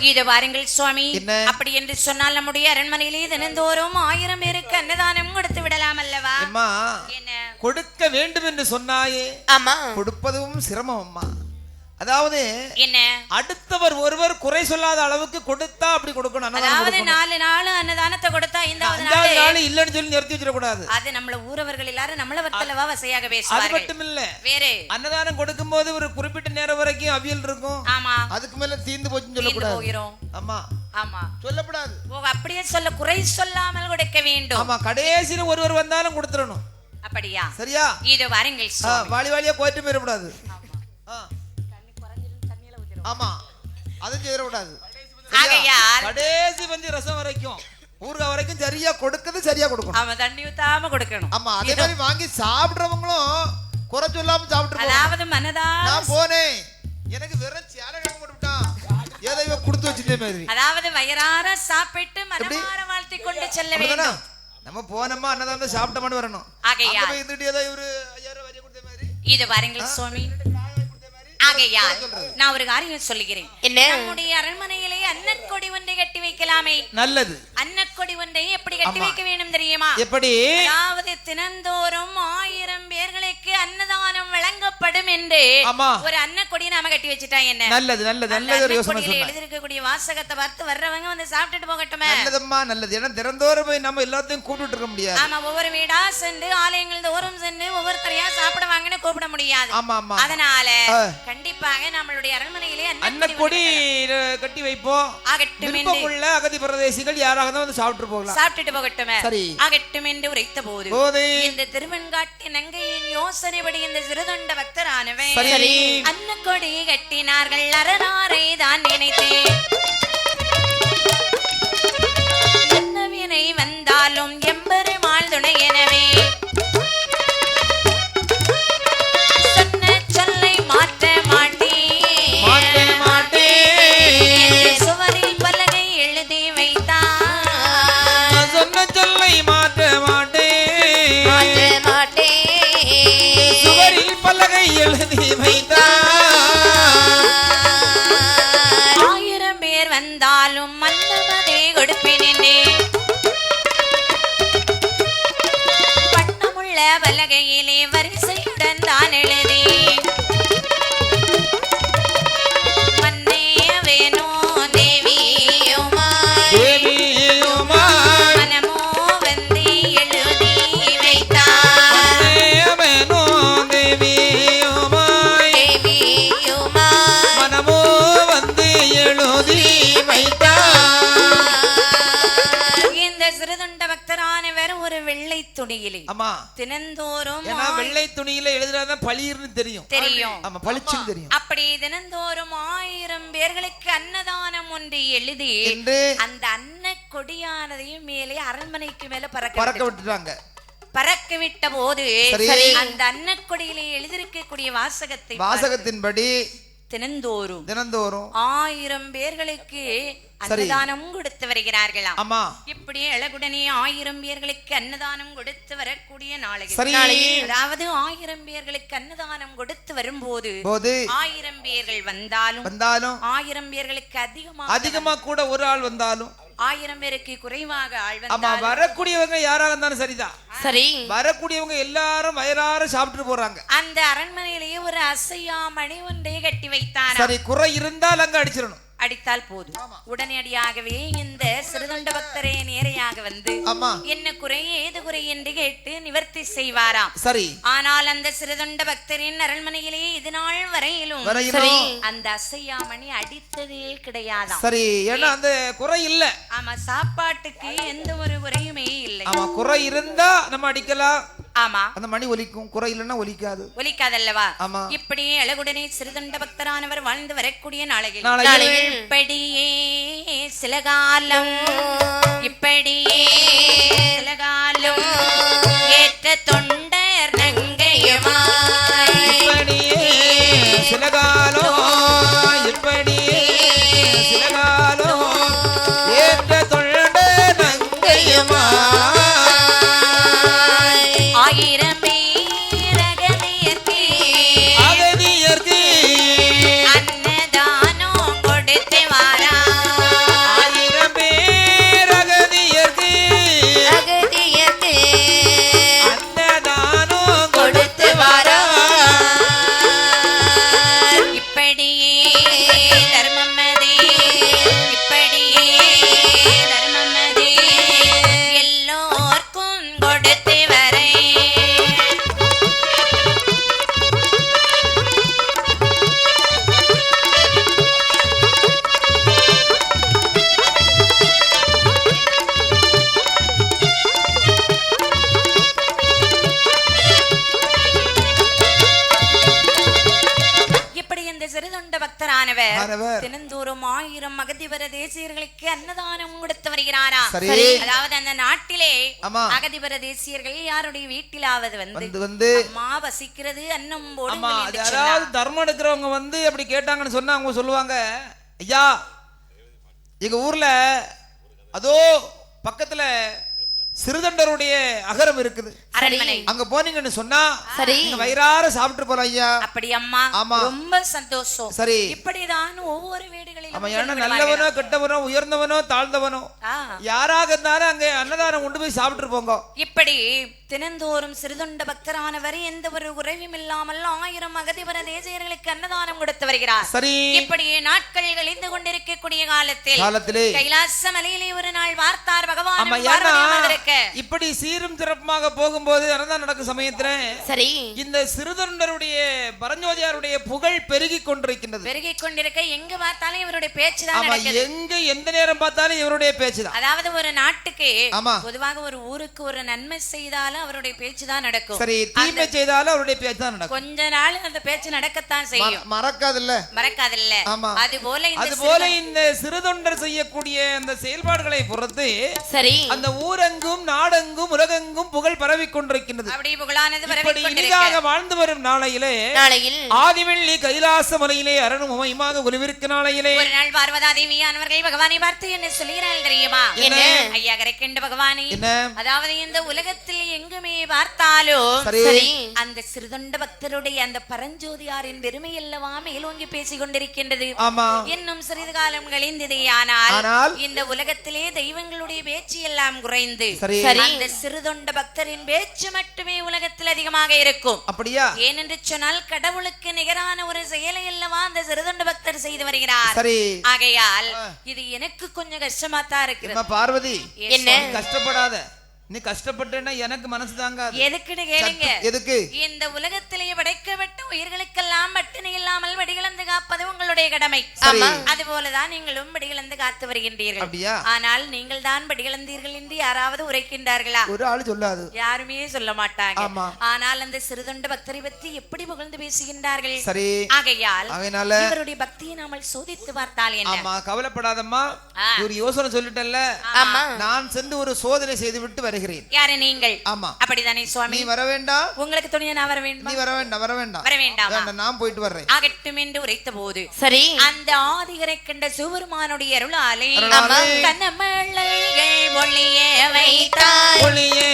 இது பாருங்கள் சுவாமி. என்ன? அப்படி என்று சொன்னால் நம்முடைய அரண்மனையிலே தினந்தோறும் ஆயிரம் பேருக்கு அன்னதானம் கொடுத்து விடலாம் அல்லவா? அம்மா என்ன? கொடுக்க வேண்டும் என்று சொன்னாயே. ஆமா. கொடுப்பதும் சிரமம் அம்மா. அதாவது என்ன? அடுத்தவர் ஒருவர் குறை சொல்லாத அளவுக்கு கொடுத்தா அப்படி கொடுக்கணும். அதாவது. நாலு நாள் அன்னதானத்தை கொடுத்தா அஞ்சாவது நாள் இல்லைன்னு சொல்லி நிறுத்தி வச்சிடக்கூடாது. அது நம்மள ஊரவர்கள் எல்லாரும் நம்மள வத்தலவா வசையாக அது பேசுவார்கள். மட்டும் இல்ல வேறு. அன்னதானம் கொடுக்கும்போது ஒரு குறிப்பிட்ட நேரம் வரைக்கும் அவியல் இருக்கும். ஆமா. அதுக்கு மேல தீந்து போச்சுன்னு தீர்ந்து சொல்லக்கூடாது. போகிறோம் ஆமா. ஆமா. சொல்லக்கூடாது. ஓ அப்படியே சொல்ல குறை சொல்லாமல் கொடுக்க வேண்டும். ஆமா கடைசியில ஒருவர் வந்தாலும் கொடுத்துடணும். அப்படியா? சரியா? இது வாருங்கள் வாலி வாலியா கோயிட்டு போயிடக்கூடாது. ஆ, ஆமா. அதுவும் செய்யக்கூடாது கடைசி வந்து ரசம் வரைக்கும். ஊறுகாய் வரைக்கும் சரியா கொடுக்கிறது சரியா கொடுக்கணும். அவன் தண்ணி ஊத்தாம கொடுக்கணும். ஆமா அதே மாதிரி வாங்கி சாப்பிடுறவங்களும் குறை சொல்லாம சாப்பிட்டு. அதாவது மனதா நான் போனேன். எனக்கு வெறும் சேலை கிழங்கு போட்டுவிட்டான் ஏதோ இவன் கொடுத்து வச்சிருந்த மாதிரி. அதாவது வயறார சாப்பிட்டு மனமார வாழ்த்தி கொண்டு செல்ல? வேண்டும். நம்ம போனோமா அன்னதான் சாப்பிட்டோமான்னு வரணும். போய் இருந்துட்டு ஏதோ இவரு ஐயாயிரம் கொடுத்த மாதிரி. இது பாருங்கள் சுவாமி. ஆகையால் நான் ஒரு காரியம் சொல்லுகிறேன். என்ன? நம்முடைய அரண்மனையிலே அன்னக்கொடி ஒன்றை கட்டி வைக்கலாமே. நல்லது. அன்னக்கொடி ஒன்றை எப்படி கட்டி வைக்க வேண்டும் தெரியுமா? எப்படி? அதாவது தினந்தோறும் ஆயிரம் பேர்களுக்கு அன்னதானம் வழங்கப்படும் என்று ஒரு அன்னக்கொடி நாம கட்டி வச்சுட்டா என்ன? நல்லது நல்லது. நல்லது ஒரு யோசனை எழுதிருக்கக்கூடிய வாசகத்தை பார்த்து வர்றவங்க வந்து சாப்பிட்டுட்டு போகட்டுமே. நல்லதம்மா நல்லது. ஏன்னா திறந்தோறும் போய் நம்ம எல்லாத்தையும் கூப்பிட்டு இருக்க முடியாது. ஆமா ஒவ்வொரு வீடா சென்று ஆலயங்கள் தோறும் சென்று ஒவ்வொருத்தரையா சாப்பிடுவாங்கன்னு கூப்பிட முடியாது. ஆமா ஆமா. அதனால. கண்டிப்பாக நம்மளுடைய அரண்மனையிலே அன்னக்கொடி கட்டி வைப்போம். விருப்பமுள்ள அகதி பிரதேசிகள் யாராக தான் வந்து சாப்பிட்டு போகலாம். சாப்பிட்டுட்டு போகட்டுமே. சரி. ஆகட்டும் என்று உரைத்த போது. போதை இந்த திருவெண்காட்டு நங்கையின் யோசனைப்படி இந்த சிறுதொண்ட பக்தரானவன் சரி. அன்னக்கொடி கட்டினார்கள் அரணாரை தான் நினைத்தேன். என்ன வினை வந்தாலும் எம்பெருமாள் துணை எனவே. ஆமா. தினந்தோறும் ஏன்னா வெள்ளை துணியில எழுதுறாதான் பளிர்னு தெரியும். தெரியும். ஆமா பளிச்சுன்னு தெரியும். அப்படி தினந்தோறும் ஆயிரம் பேர்களுக்கு அன்னதானம் ஒன்று எழுதி அந்த அன்ன கொடியானதையும் மேலே அரண்மனைக்கு மேல பறக்க பறக்க விட்டு- விட்டுட்டாங்க. பறக்க விட்ட போது. அந்த அன்னக்கொடியிலே எழுதியிருக்கக்கூடிய வாசகத்தை வாசகத்தின்படி தினந்தோறும் தினந்தோறும் ஆயிரம் பேர்களுக்கு அன்னதானம் கொடுத்து வருகிறார்களாம். ஆமா. இப்படி அழகுடனே ஆயிரம் பேர்களுக்கு அன்னதானம் கொடுத்து வரக்கூடிய நாளைக்கு. அதாவது ஆயிரம் பேர்களுக்கு அன்னதானம் கொடுத்து வரும்போது போது ஆயிரம் பேர்கள் வந்தாலும் வந்தாலும் ஆயிரம் பேர்களுக்கு அதிகமாக அதிகமா கூட ஒரு ஆள் வந்தாலும் ஆயிரம் பேருக்கு குறைவாக ஆமா வரக்கூடியவங்க யாராக இருந்தாலும் சரிதான். சரி. வரக்கூடியவங்க எல்லாரும் வயிறார சாப்பிட்டு போறாங்க. அந்த அரண்மனையிலேயே ஒரு அசையா மணி ஒன்றை கட்டி வைத்தார் சரி குறை இருந்தால் அங்க அடிச்சிடணும். அடித்தால் போதும். உடனடியாகவே இந்த சிறுதொண்ட பக்தரே நேரையாக வந்து என்ன குறை ஏது குறை? என்று கேட்டு நிவர்த்தி செய்வாராம். சரி. ஆனால் அந்த சிறுதொண்ட பக்தரின் அரண்மனையிலே இது நாள் வரையிலும் அந்த அசையாமணி அடித்ததே கிடையாதாம். சரி ஏன்னா அந்த குறை இல்ல. ஆமா சாப்பாட்டுக்கு எந்த ஒரு குறையுமே இல்லை. ஆமா குறை இருந்தா நம்ம அடிக்கலாம். ஆமா. அந்த மணி ஒலிக்கும் குறை இல்லைன்னா ஒலிக்காது. ஒலிக்காதல்லவா? ஆமா. இப்படி அழகுடனே சிறுதொண்ட பக்தரானவர் வாழ்ந்து வரக்கூடிய நாளையில். நாளையில். இப்படியே சில காலம் இப்படியே சில காலம் ஏற்ற தொண்டர் அகதிபர தேசியர்களுக்கு அன்னதானம் கொடுத்து வருகிறாரா. அதாவது அந்த நாட்டிலே. அகதிபர தேசியர்கள் யாருடைய வீட்டிலாவது வந்து வந்து அம்மா வசிக்கிறது அன்னம் என்று யாராவது. தர்மம் எடுக்கிறவங்க வந்து அப்படி கேட்டாங்கன்னு சொன்னா அவங்க சொல்லுவாங்க ஐயா எங்க ஊர்ல அதோ பக்கத்துல சிறுதண்டருடைய அகரம் இருக்குது அரண்மனை. அங்க போனீங்கன்னு சொன்னா சரி. நீங்க வயிறார சாப்பிட்டு போலாம் ஐயா. அப்படி அம்மா. ஆமா. ரொம்ப சந்தோஷம். சரி. இப்படிதான் ஒவ்வொரு வீடுகளிலும் ஆமா ஏன்னா நல்லவனோ. கெட்டவனோ உயர்ந்தவனோ தாழ்ந்தவனோ யாராக இருந்தாலும் அங்க அன்னதானம் கொண்டு போய் சாப்பிட்டு போங்க. இப்படி தினந்தோறும் சிறுதொண்ட பக்தரானவர் எந்த ஒரு குறைவும் இல்லாமல் ஆயிரம் அகதிபர தேசியர்களுக்கு அன்னதானம் கொடுத்து வருகிறார். சரி. இப்படியே நாட்கள் கழிந்து கொண்டிருக்கக்கூடிய காலத்தில் காலத்திலே. கைலாச மலையிலே ஒரு நாள் வார்த்தார் பகவான் இப்படி சீரும் சிறப்புமாக போகும்போது அன்னதானம் நடக்கும் சமயத்துல சரி. இந்த சிறுதொண்டருடைய பரஞ்சோதியாருடைய புகழ் பெருகி கொண்டிருக்கின்றது. பெருகிக் கொண்டிருக்க எங்க பார்த்தாலும் இவருடைய பேச்சுதான் எங்க எந்த நேரம் பார்த்தாலும் இவருடைய பேச்சுதான் அதாவது ஒரு நாட்டுக்கு ஆமா. பொதுவாக ஒரு ஊருக்கு ஒரு நன்மை செய்தாலும் அவருடைய பேச்சுதான் நடக்கும். சரி தீமை செய்தாலும் அவருடைய பேச்சு தான் நடக்கும். கொஞ்ச நாள் அந்த பேச்சு நடக்கத்தான் செய்யும். ம- மறக்காதுல்ல. மறக்காதில்ல. ஆமா. அது போல இந்த அது போல இந்த சிறுதொண்டர் செய்யக்கூடிய அந்த செயல்பாடுகளை பொறுத்து சரி. அந்த ஊரெங்கும் நாடெங்கும் உலகெங்கும் புகழ் பரவி கொண்டிருக்கின்றது. இனிதாக வாழ்ந்து வரும் நாளையிலே நாளையில் ஆதிவெள்ளி கைலாச மலையிலே அரணும் உமையுமாக ஒளிவிருக்கு நாளையிலே. ஒரு நாள் பார்வதா தேவியானவர்கள் பகவானை பார்த்து என்ன சொல்கிறார்கள் தெரியுமா? என்ன? ஐயா கரைக்கண்ட பகவானே. என்ன? அதாவது இந்த உலகத்தில் எங்குமே பார்த்தாலும் சரி. அந்த சிறுதொண்ட பக்தருடைய அந்த பரஞ்சோதியாரின் பெருமை அல்லவா மேலோங்கி பேசிக் கொண்டிருக்கின்றது. ஆமா. இன்னும் சிறிது காலம் கழிந்ததே ஆனால் இந்த உலகத்திலே தெய்வங்களுடைய பேச்சு எல்லாம் குறைந்து. அந்த சிறுதொண்ட பக்தரின் பேச்சு மட்டுமே உலகத்தில் அதிகமாக இருக்கும். அப்படியா? ஏனென்று சொன்னால் கடவுளுக்கு நிகரான ஒரு செயலை அல்லவா அந்த சிறுதொண்ட பக்தர் செய்து வருகிறார். சரி. ஆகையால் இது எனக்கு கொஞ்சம் கஷ்டமா தான் இருக்கிறது பார்வதி என்ன? கஷ்டப்படாத. நீ கஷ்டப்பட்டேன்னா எனக்கு மனசு தாங்காது. எதுக்குன்னு கேளுங்க. எதுக்கு? இந்த உலகத்திலே படைக்கப்பட்ட உயிர்களுக்கெல்லாம் பட்டினி இல்லாமல் வெடிகளந்து காப்பது உங்களுடைய கடமை. ஆமா. அது போலதான் நீங்களும் வெடிகளந்து காத்து வருகின்றீர்கள். அப்படியா? ஆனால் நீங்கள் தான் வெடிகளந்தீர்கள் என்று யாராவது உரைக்கின்றார்களா? ஒரு ஆளு சொல்லாது. யாருமே சொல்ல மாட்டாங்க. ஆமா. ஆனால் அந்த சிறுதொண்ட பக்தரை பற்றி எப்படி புகழ்ந்து பேசுகின்றார்கள்? சரி. ஆகையால் அதனால இவருடைய பக்தியை நாமல் சோதித்து பார்த்தால் என்ன? ஆமா கவலைப்படாதம்மா. ஒரு யோசனை சொல்லிட்டேன்ல. ஆமா. நான் சென்று ஒரு சோதனை செய்து விட்டு வருகிறேன். யாரு? நீங்கள். ஆமா. அப்படிதானே நீ சுவாமி? வர வேண்டாம் உங்களுக்கு துணியா நான் வர நீ வேண்டுமா வர வேண்டாம் வர வேண்டாம் வர வேண்டாமா நான் போயிட்டு வர்றேன். ஆகட்டும் என்று உரைத்த போது சரி. அந்த ஆதிகரை கண்ட சிவபெருமானுடைய அருளாலே ஆமா. கண்ணமழல்கள் ஒளிய வைத்தார் ஒளியே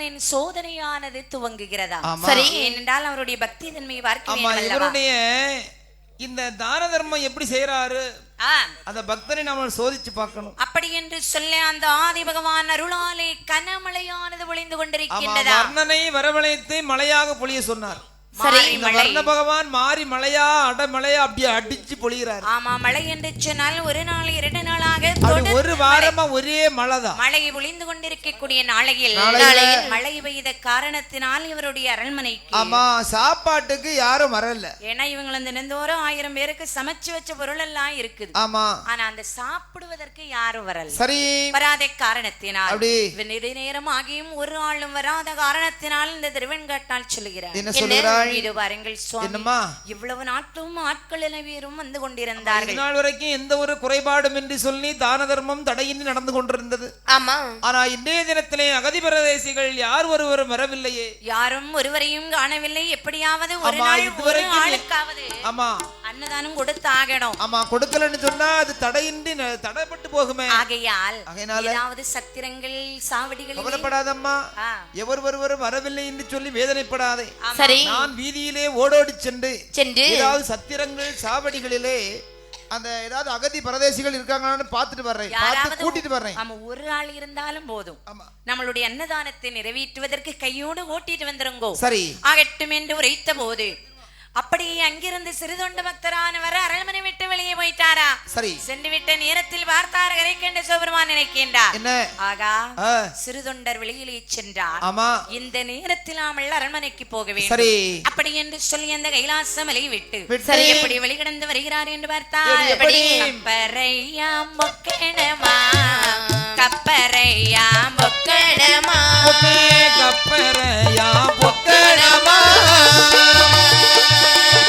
சிவபெருமானின் சோதனையானது துவங்குகிறதா. சரி. ஏனென்றால் அவருடைய பக்தி தன்மையை பார்க்க? இவருடைய இந்த தான தர்மம் எப்படி செய்யறாரு அந்த பக்தரை நாம சோதிச்சு பார்க்கணும் அப்படி என்று சொல்ல அந்த ஆதி பகவான் அருளாலே கனமழையானது ஆமா கொண்டிருக்கின்றதா வர்ணனை வரவழைத்து மழையாக பொழிய சொன்னார் சரி. வர்ண பகவான் மாறி மழையா அடமழையா அப்படியே அடிச்சு பொழிகிறார். ஆமா மழை என்று சொன்னால் ஒரு நாள் இரண்டு நாளாக ஒரு வாரமா ஒரே மழைதான். மழை பொழிந்து கொண்டிருக்கக்கூடிய நாளையில் மழை பெய்த காரணத்தினால் இவருடைய அரண்மனைக்கு. ஆமா சாப்பாட்டுக்கு யாரும் வரல. ஏன்னா இவங்க தினந்தோறும் ஆயிரம் பேருக்கு சமைச்சு வச்ச பொருள் எல்லாம் இருக்குது. ஆமா. ஆனா அந்த சாப்பிடுவதற்கு யாரும் வரல. சரி. வராத காரணத்தினால். அப்படி. இவன் நெடுநேரம் ஆகியும் ஒரு ஆளும் வராத காரணத்தினால் இந்த திருவெண்காட்டால் சொல்லுகிறார். என்ன சொல்லுகிறாள் இது பாருங்கள் சுவாமி. இவ்வளவு நாட்களும் ஆட்கள் எல்லாரும் வந்து கொண்டிருந்தார்கள். நாள் வரைக்கும் எந்த ஒரு குறைபாடும் என்று சொல்லி தான தர்மம் தடையின்றி நடந்து கொண்டிருந்தது. ஆமா. ஆனா இன்றைய தினத்திலே அகதி பிரதேசிகள் யார் ஒருவரும் வரவில்லையே. யாரும் ஒருவரையும் காணவில்லை. எப்படியாவது ஒரு நாள் ஒரு ஆளுக்காவது. ஆமா. அன்னதானம் கொடுத்து ஆகணும் ஆமா கொடுக்கலன்னு சொன்னா அது தடையின்றி தடைப்பட்டு போகுமே. ஆகையால் ஆகையினால? ஏதாவது சத்திரங்கள் சாவடிகளில் கவலைப்படாதம்மா. எவர் ஒருவரும் வரவில்லை என்று சொல்லி வேதனைப்படாதே. சரி. நான் வீதியிலே ஓடோடி சென்று சென்று ஏதாவது சத்திரங்கள் சாவடிகளிலே அந்த ஏதாவது அகதி பிரதேசிகள் இருக்காங்களான்னு பார்த்துட்டு வர்றேன். பார்த்து யாராவது கூட்டிட்டு வர்றேன். ஆமா ஒரு ஆள் இருந்தாலும் போதும். ஆமா. நம்மளுடைய அன்னதானத்தை நிறைவேற்றுவதற்கு கையோடு ஓட்டிட்டு வந்துருங்கோ. சரி. ஆகட்டும் என்று உரைத்த போது அப்படியே அங்கிருந்து சிறுதொண்ட பக்தரானவர் அரண்மனை விட்டு வெளியே போயிட்டாரா? சரி. சென்று விட்ட நேரத்தில் பார்த்தார் கரைக்கண்ட சிவபெருமான் நினைக்கின்றார். என்ன? ஆகா சிறுதொண்டர் வெளியிலே சென்றார். ஆமா. இந்த நேரத்தில் நாமல் அரண்மனைக்கு போக வேண்டும். சரி. அப்படி என்று சொல்லி அந்த கைலாச மலை விட்டு. சரி எப்படி வெளிக்கிடந்து வருகிறார் என்று பார்த்தால் எப்படி? கப்பரையா மொக்கணமா கப்பரையா பொக்கே கப்பரையா பொக்கடமா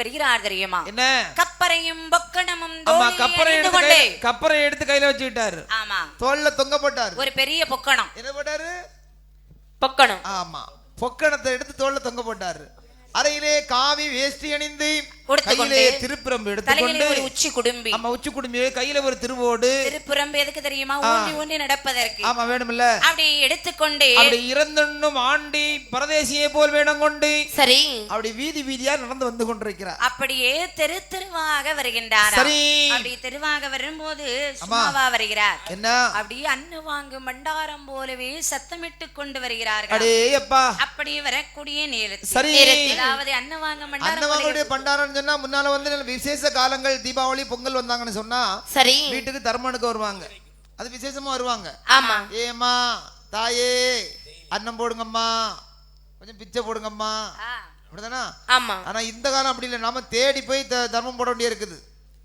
வருகிறார் தெரியுமா? என்ன? கப்பரையும் பொக்கணமும் ஆமா கப்பரை எடுத்து கப்பரை எடுத்து கையில வச்சுக்கிட்டாரு. ஆமா. தோல்ல தொங்க போட்டார். ஒரு பெரிய பொக்கணம். என்ன போட்டாரு? பொக்கணும். ஆமா. பொக்கணத்தை எடுத்து தோல்ல தொங்க போட்டாரு. அறையிலே காவி வேஷ்டி அணிந்து கையிலே திருப்பிரம்பு எடுத்துக்கொண்டு உச்சி குடும்பி. ஆமா உச்சி குடும்பி கையில ஒரு திருவோடு. திருப்புறம்பு எதுக்கு தெரியுமா? ஊன்றி ஊன்றி நடப்பதற்கு. ஆமா வேணும்ல அப்படி எடுத்துக்கொண்டு அப்படி இறந்துண்ணும் ஆண்டி பரதேசியை போல் வேடம் கொண்டு சரி. அப்படி வீதி வீதியா நடந்து வந்து கொண்டிருக்கிறார். அப்படியே தெரு தெருவாக வருகின்றார் சரி. அப்படி தெருவாக வரும்போது சும்மாவா வருகிறார். என்ன? அப்படியே அன்னு வாங்கும் பண்டாரம் போலவே சத்தமிட்டு கொண்டு வருகிறார்கள். அடே அப்பா அப்படி வரக்கூடிய நேரத்தில் சரி. அதாவது பண்டாரம் சொன்னா முன்னால வந்து விசேஷ காலங்கள் தீபாவளி பொங்கல் வந்தாங்கன்னு சொன்னா சரி. வீட்டுக்கு தர்மனுக்கு வருவாங்க. அது விசேஷமா வருவாங்க. ஆமா. ஏம்மா தாயே அன்னம் போடுங்கம்மா. கொஞ்சம் பிச்சை போடுங்கம்மா. அப்படிதானா ஆமா. ஆனா இந்த காலம் அப்படி இல்லை. நாம தேடி போய் தர்மம் போட வேண்டிய இருக்குது.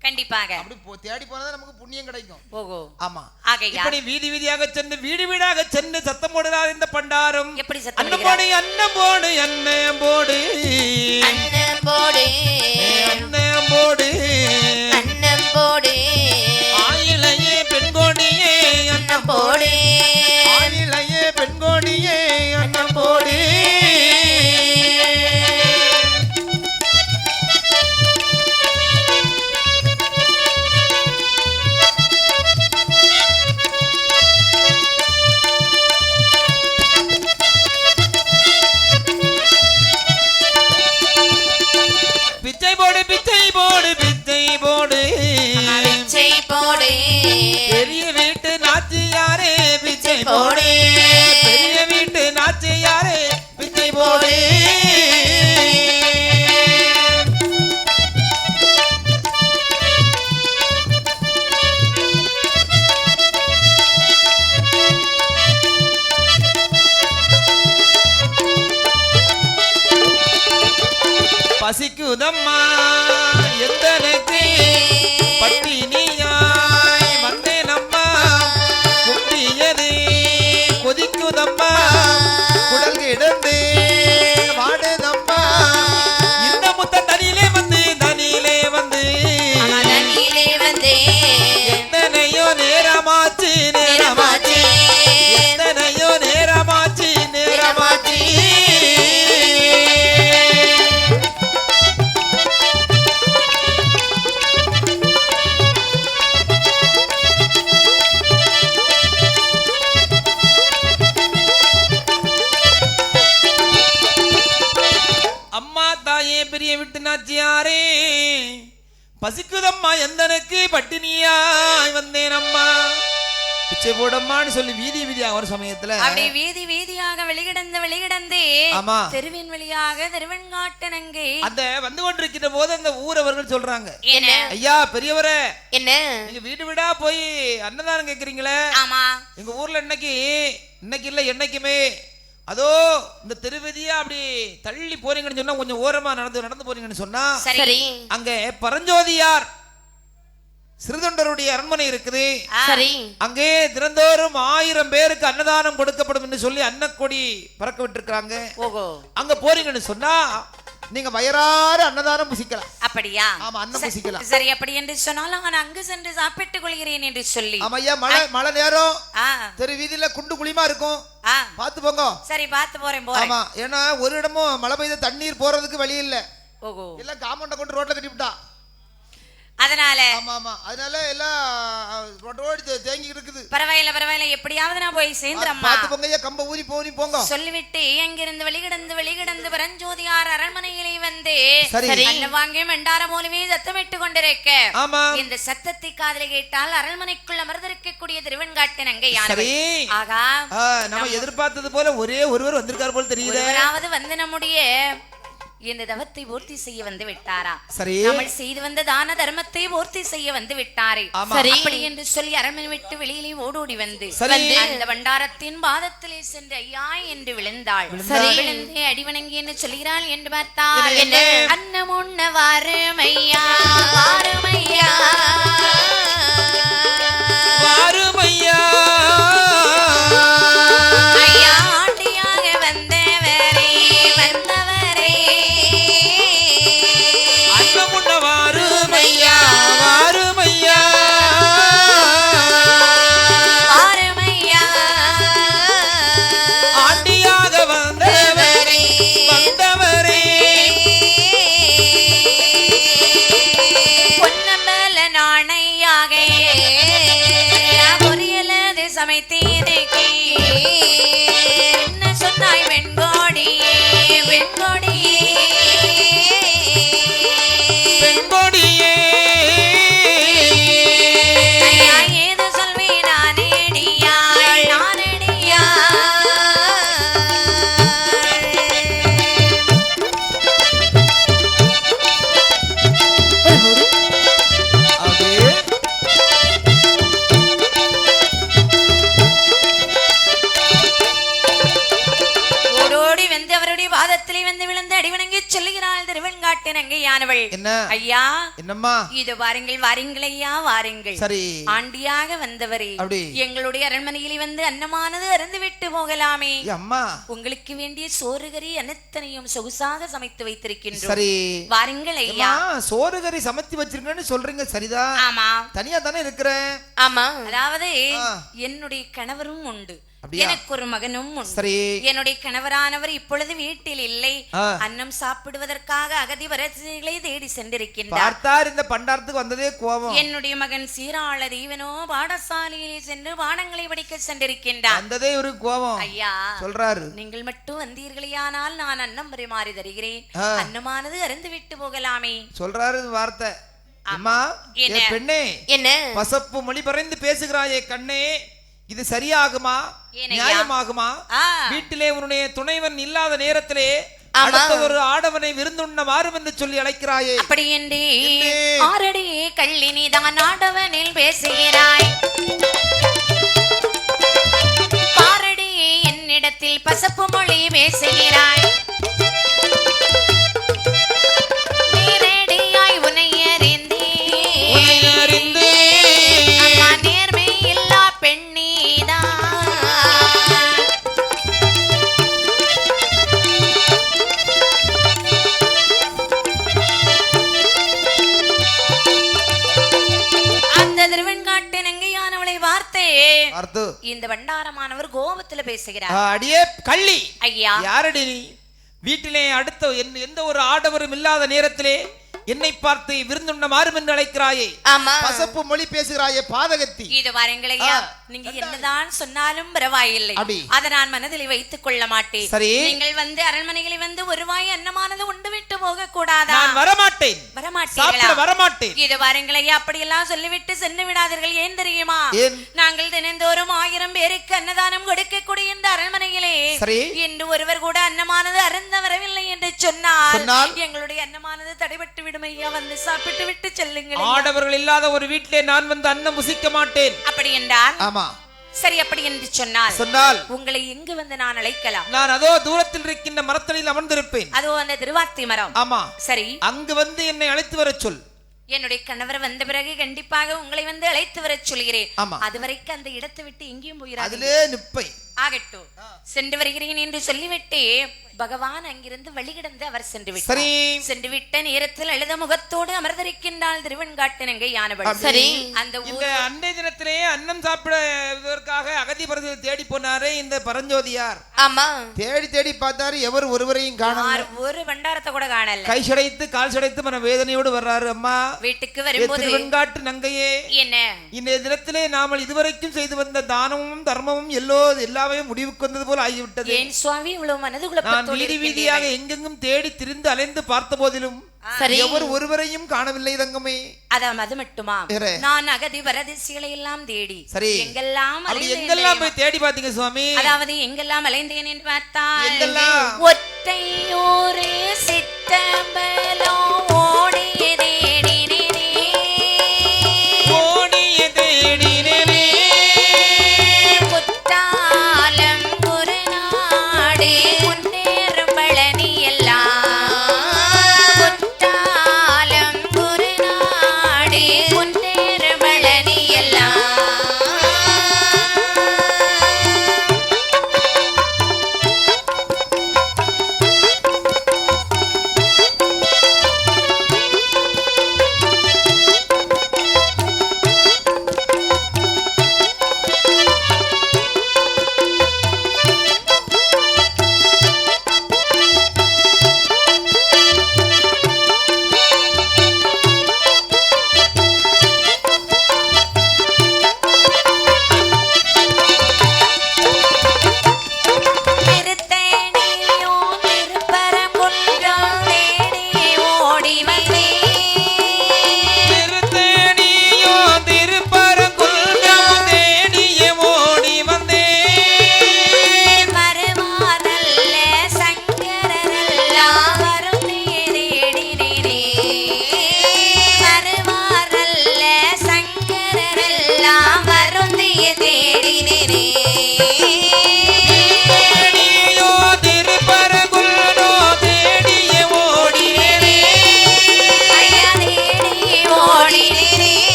கண்டிப்பாக. அப்படி போ- தேடி போனதா நமக்கு புண்ணியம் கிடைக்கும். ஓகோ ஆமா. இப்படி வீதி வீதியாக சென்று வீடு வீடாக சென்று சத்தம் போடுறார் இந்த பண்டாரம். எப்படி சத்தம் அன்னம்? போடு அன்னம் போடு அன்னம் போடு. பசிக்குதம்மா எந்தனுக்கு பட்டினியாய் வந்தேன் அம்மா? பிச்சை போடம்மான்னு சொல்லி வீதி வீதியா ஒரு சமயத்துல அப்படி வீதி வீதியாக வெளிகிடந்து வெளிகிடந்து ஆமா. தெருவின் வழியாக திருவெண்காட்டனங்கே அந்த வந்து கொண்டிருக்கிற போது அந்த ஊரவர்கள் சொல்றாங்க என்ன? ஐயா பெரியவரே என்ன? நீங்க வீடு வீடா போய் அன்னதானம் கேக்குறீங்களே? ஆமா. எங்க ஊர்ல இன்னைக்கு இன்னைக்கு இல்ல என்னைக்குமே. அதோ இந்த திருவதியா அப்படி தள்ளி போறீங்கன்னு சொன்னா கொஞ்சம் ஓரமா நடந்து நடந்து போறீங்கன்னு சொன்னா சரி. அங்க பரஞ்சோதியார் சிறுதொண்டருடைய அரண்மனை இருக்குது. சரி. அங்கே தினந்தோறும் ஆயிரம் பேருக்கு அன்னதானம் கொடுக்கப்படும் என்று சொல்லி அன்னக்கொடி பறக்க விட்டுருக்காங்க ஓஹோ. அங்க போறீங்கன்னு சொன்னா நீங்க வயறார அன்னதானம் புசிக்கலாம். அப்படியா? ஆமா, அன்னம் புசிக்கலாம். சரி அப்படி என்று சொன்னால் நான் அங்கு சென்று சாப்பிட்டுக் கொள்கிறேன் என்று சொல்லி. ஆமா ஐயா மழை மழை நேரம். தெரு வீதியில குண்டு குழிமா இருக்கும்? ஆ. பார்த்து போங்க. சரி பார்த்து போறேன் போறேன். ஆமா ஏன்னா ஒரு இடமும் மழை பெய்த தண்ணீர் போறதுக்கு வழி இல்ல. ஓஹோ. எல்லாம் காம்பவுண்ட கொண்டு ரோட்ல கட்டிவிட்டா. அதனால ஆமா ஆமா. அதனால எல்லாம் ரோட்டோடு தே- தேங்கி இருக்குது. பரவாயில்ல பரவாயில்ல. எப்படியாவது நான் போய் சேர்ந்துறம்மா. பார்த்து போங்க கம்ப ஊதி போனி போங்க. சொல்லிவிட்டு அங்கிருந்து வெளிகிடந்து வெளிகிடந்து பரஞ்சோதியார் அரண்மனையிலே வந்து சரி. வாங்கி மண்டார போலவே சத்தமிட்டு கொண்டிருக்க. ஆமா. இந்த சத்தத்தை காதில் கேட்டால் அரண்மனைக்குள் அமர்ந்திருக்கக்கூடிய திருவெண்காட்டின் அங்கே சரி. ஆகா நம்ம எதிர்பார்த்தது போல ஒரே ஒருவர் வந்திருக்கார் போல தெரியுதே. ஒருவராவது வந்து நம்முடைய இந்த தவத்தை பூர்த்தி செய்ய வந்து விட்டாரா? சரி. நம்ம செய்து வந்த தான தர்மத்தை பூர்த்தி செய்ய வந்து விட்டாரே. சரி. அப்படி என்று சொல்லி அரண்மனை விட்டு வெளியிலே ஓடோடி வந்து அந்த பண்டாரத்தின் பாதத்திலே சென்று ஐயா என்று விழுந்தாள். சரி. விழுந்து அடிவணங்கி என்று சொல்கிறாள் என்று பார்த்தால் என்ன? அன்னம் உண்ண வாருமையா? வாருமையா? வாருமையா? பாதத்திலே வந்து விழுந்து அடிவணங்கி சொல்லுகிறாள் திருவெண்காட்டின் அங்கையானவள். என்ன? ஐயா என்னம்மா? இது வாருங்கள் வாருங்கள் ஐயா வாருங்கள். சரி. ஆண்டியாக வந்தவரே. எங்களுடைய அரண்மனையிலே வந்து அன்னமானது அருந்து விட்டு போகலாமே. அம்மா. உங்களுக்கு வேண்டிய சோறுகறி அனைத்தனையும் சொகுசாக சமைத்து வைத்திருக்கின்றோம். சரி. வாருங்கள் ஐயா. அம்மா, சோறு கறி சமைத்து வச்சிருக்கேன்னு சொல்றீங்க சரிதான் ஆமா. தனியா தானே இருக்கிறேன்? ஆமா. அதாவது. என்னுடைய கணவரும் உண்டு? எனக்கு ஒரு மகனும் சரி. என்னுடைய கணவரானவர் இப்பொழுது வீட்டில் இல்லை. அன்னம் சாப்பிடுவதற்காக அகதி வரசிகளை தேடி சென்றிருக்கின்றார். பார்த்தார் இந்த பண்டாரத்துக்கு வந்ததே கோபம். என்னுடைய மகன் சீராள தீவனோ பாடசாலையிலே சென்று பாடங்களை படிக்க சென்றிருக்கின்றார். வந்ததே ஒரு கோபம். ஐயா சொல்றாரு. நீங்கள் மட்டும் வந்தீர்களேயானால் நான் அன்னம் பரிமாறி தருகிறேன். அன்னமானது அருந்து விட்டு போகலாமே. சொல்றாரு வார்த்தை. அம்மா பெண்ணே என்ன? பசப்பு மொழி பறைந்து பேசுகிறாயே கண்ணே. இது சரியாகுமா? நியாயமாகுமா. வீட்டிலே உன்னுடைய துணைவன் இல்லாத நேரத்திலே ஒரு ஆடவனை விருந்துண்ண மாறும் என்று சொல்லி அழைக்கிறாயே அப்படி என்று. ஆரடி கள்ளி நீதான் ஆடவனில் பேசுகிறாய் பாரடி என்னிடத்தில் பசப்பு மொழி பேசுகிறாய் இந்த வண்டாரமானவர் கோபத்துல பேசுகிறார். அடியே கள்ளி. ஐயா. யாரடி நீ? வீட்டிலே அடுத்த எந்த ஒரு ஆடவரும் இல்லாத நேரத்திலே என்னை பார்த்து விருந்துண்ண மாறும் என்று அழைக்கிறாயே ஆமா பசப்பு மொழி பேசுகிறாயே பாதகத்தி இது பாருங்களையா ஆ. நீங்க என்னதான் சொன்னாலும் பரவாயில்லை அப்படி. அதை நான் மனதில் வைத்துக் கொள்ள மாட்டேன் சரி. நீங்கள் வந்து அரண்மனைகளில் வந்து ஒரு வாய் அன்னமானது உண்டு விட்டு போக கூடாதா நான் வரமாட்டேன் வரமாட்டீங்களா வரமாட்டேன் இது பாருங்களையா அப்படியெல்லாம் சொல்லிவிட்டு சென்று விடாதீர்கள் ஏன் தெரியுமா? நாங்கள் தினந்தோறும் ஆயிரம் பேருக்கு அன்னதானம் கொடுக்கக்கூடிய இந்த அரண்மனையிலே. இன்று ஒருவர் கூட அன்னமானது அருந்த வரவில்லை என்று சொன்னால் சொன்னால்? எங்களுடைய அன்னமானது தடைபட்டு விடும் ஐயா வந்து சாப்பிட்டு விட்டு செல்லுங்கள். ஆடவர்கள் இல்லாத ஒரு வீட்டிலே நான் வந்து அன்னம் புசிக்க மாட்டேன். அப்படி என்றால்? ஆமா. சரி அப்படி என்று சொன்னால் சொன்னால்? உங்களை எங்கு வந்து நான் அழைக்கலாம்? நான் அதோ தூரத்தில் இருக்கின்ற மரத்தடியில் அமர்ந்திருப்பேன். அதோ அந்த திருவாத்தி மரம். ஆமா. சரி. அங்கு வந்து என்னை அழைத்து வரச் சொல். என்னுடைய கணவர் வந்த பிறகு கண்டிப்பாக உங்களை வந்து அழைத்து வரச் சொல்கிறேன். ஆமா. அதுவரைக்கும் அந்த இடத்தை விட்டு எங்கேயும் போயிடாது அதிலே நிப்பை ஆகட்டும். சென்று வருகிறேன் என்று சொல்லிவிட்டு பகவான் அங்கிருந்து வழிகிடந்து அவர் சென்று விட்டார் சென்று விட்ட நேரத்தில் அழுத முகத்தோடு அமர்ந்திருக்கின்றாள் திருவெண்காட்டினங்கை யானவள் சரி. அந்த இந்த அண்டை தினத்திலே அன்னம் சாப்பிடுவதற்காக அகதி பரதத்தை தேடி போனாரே இந்த பரஞ்சோதியார். ஆமா. தேடி தேடி பார்த்தாரு எவர் ஒருவரையும் காணல யார் ஒரு பண்டாரத்தை கூட காணல. கை சடைத்து கால் சடைத்து மன வேதனையோடு வர்றாரு அம்மா வீட்டுக்கு வரும்போது திருவெண்காட்டு நங்கையே என்ன? இன்றைய தினத்திலே நாமல் இதுவரைக்கும் செய்து வந்த தானமும் தர்மமும் எல்லோ எல்லாமே முடிவுக்கு வந்தது போல ஆகிவிட்டது. ஏன் சுவாமி இவ்வளவு மனது குழப்பத்தோடு வீதி வீதியாக? எங்கெங்கும் தேடி திரிந்து அலைந்து பார்த்த போதிலும் எவர் ஒருவரையும் காணவில்லை தங்கமே அதான் அது மட்டுமா? நான் அகதி பரதேசிகளை எல்லாம் தேடி சரி. எங்கெல்லாம் எங்கெல்லாம்? போய் தேடி பாத்தீங்க சுவாமி அதாவது எங்கெல்லாம் அலைந்தேன் என்று எங்கெல்லாம்? ஒற்றையோரே சித்தம்பர